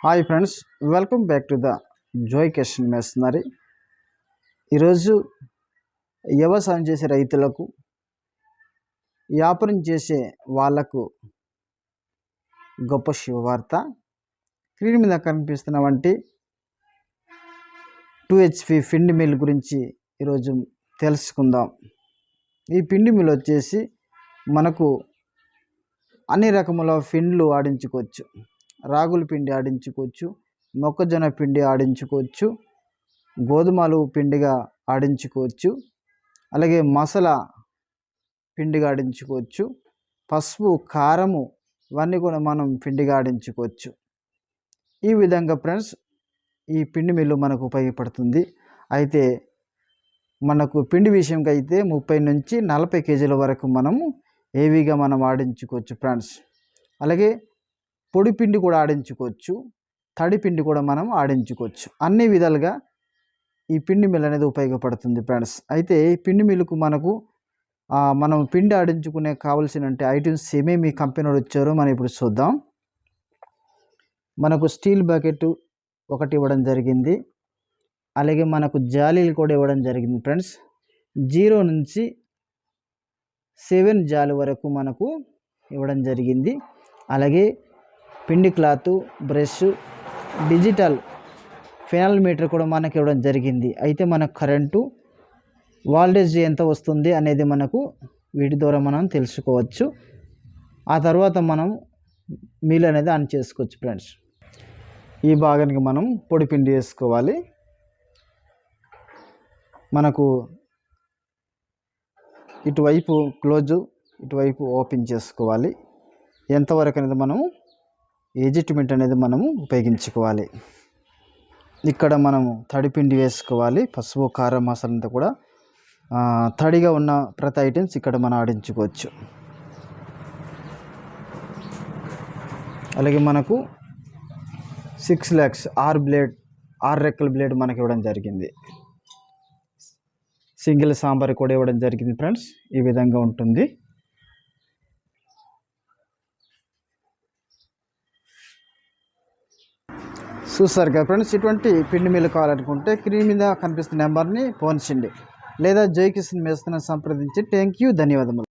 Hi friends welcome back to the Joy Kishan మేస్తున్నారు ఈరోజు వ్యవసాయం చేసే రైతులకు వ్యాపారం చేసే వాళ్ళకు గొప్ప శుభవార్త. స్క్రీన్ మీద కనిపిస్తున్నవంటి టూ హెచ్పి పిండి మిల్ గురించి ఈరోజు తెలుసుకుందాం. ఈ పిండి మిల్ వచ్చేసి మనకు అన్ని రకముల పిండ్లు ఆడించుకోవచ్చు రాగుల పిండి ఆడించుకోవచ్చు మొక్కజొన్న పిండి ఆడించుకోవచ్చు గోధుమలు పిండిగా ఆడించుకోవచ్చు అలాగే మసాలా పిండిగా ఆడించుకోవచ్చు పసుపు కారము ఇవన్నీ కూడా మనం పిండిగా ఆడించుకోవచ్చు. ఈ విధంగా ఫ్రెండ్స్ ఈ పిండి మిల్లు మనకు ఉపయోగపడుతుంది. అయితే మనకు పిండి విషయంకి అయితే ముప్పై నుంచి నలభై కేజీల వరకు మనము హేవీగా మనం ఆడించుకోవచ్చు ఫ్రెండ్స్. అలాగే పొడి పిండి కూడా ఆడించుకోవచ్చు. తడి పిండి కూడా మనం ఆడించుకోవచ్చు. అన్ని విధాలుగా ఈ పిండి మిల్ అనేది ఉపయోగపడుతుంది ఫ్రెండ్స్. అయితే ఈ పిండి మిల్లుకు మనకు మనం పిండి ఆడించుకునే కావాల్సిన ఐటమ్స్ ఏమేమి కంపెనీ వాళ్ళు ఇచ్చారో మనం ఇప్పుడు చూద్దాం. మనకు స్టీల్ బకెట్ ఒకటి ఇవ్వడం జరిగింది. అలాగే మనకు జాలీలు కూడా ఇవ్వడం జరిగింది ఫ్రెండ్స్. జీరో నుంచి సెవెన్ జాలి వరకు మనకు ఇవ్వడం జరిగింది. అలాగే పిండి cloth brush digital panel meter కూడా మనకి ఇవ్వడం జరిగింది. అయితే మనకు కరెంటు వాల్టేజ్ ఎంత వస్తుంది అనేది మనకు వీటి ద్వారా మనం తెలుసుకోవచ్చు. ఆ తర్వాత మనం మీల్ అనేది ఆన్ చేసుకోవచ్చు ఫ్రెండ్స్. ఈ భాగానికి మనం పొడి పిండి వేసుకోవాలి. మనకు ఇటువైపు క్లోజు ఇటువైపు ఓపెన్ చేసుకోవాలి. ఎంతవరకు అనేది మనం ఏజిట్మెంట్ అనేది మనము ఉపయోగించుకోవాలి. ఇక్కడ మనము తడిపిండి వేసుకోవాలి. పసుపు కారం మసాలా అంతా కూడా తడిగా ఉన్న ప్రతి ఐటమ్స్ ఇక్కడ మనం ఆడించుకోవచ్చు. అలాగే మనకు సిక్స్ ల్యాక్స్ ఆరు బ్లేడ్ ఆరు రెక్కల బ్లేడ్ మనకి ఇవ్వడం జరిగింది. సింగిల్ సాంబార్ కూడా ఇవ్వడం జరిగింది ఫ్రెండ్స్ ఈ విధంగా ఉంటుంది. చూస్తారు కదా ఫ్రెండ్స్ ఇటువంటి పిండి మిల్లు కావాలనుకుంటే స్క్రీన్ మీద కనిపిస్తున్న నెంబర్ని ఫోన్ లేదా జై కిషన్ మేస్తున్న సంప్రదించి థ్యాంక్ యూ ధన్యవాదములు.